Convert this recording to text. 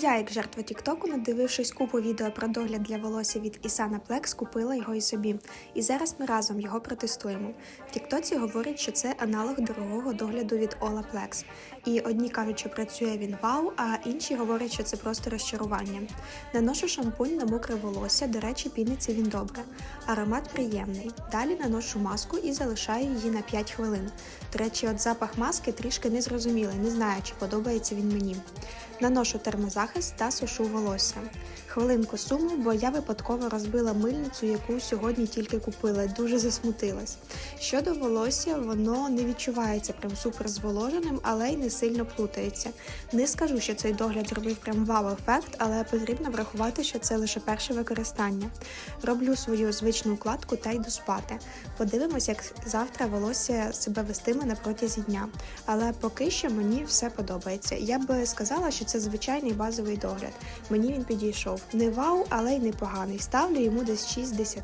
Я, як жертва Тіктоку, надивившись купу відео про догляд для волосся від Ісана Плекс, купила його і собі. І зараз ми разом його протестуємо. В Тіктоці говорять, що це аналог дорогого догляду від Ола Плекс. І одні кажуть, що працює він вау, а інші говорять, що це просто розчарування. Наношу шампунь на мокре волосся, до речі, піниться він добре. Аромат приємний. Далі наношу маску і залишаю її на 5 хвилин. До речі, от запах маски трішки незрозумілий, не знаю, чи подобається він мені. Наношу термозахист та сушу волосся. Хвилинку суму, бо я випадково розбила мильницю, яку сьогодні тільки купила. Дуже засмутилась. Щодо волосся, воно не відчувається прям супер зволоженим, але й не сильно плутається. Не скажу, що цей догляд зробив прям вау-ефект, але потрібно врахувати, що це лише перше використання. Роблю свою звичну укладку та йду спати. Подивимось, як завтра волосся себе вестиме на протязі дня. Але поки що мені все подобається. Я би сказала, що це звичайний базовий догляд. Мені він підійшов. Не вау, але й непоганий. Ставлю йому десь 6 з 10.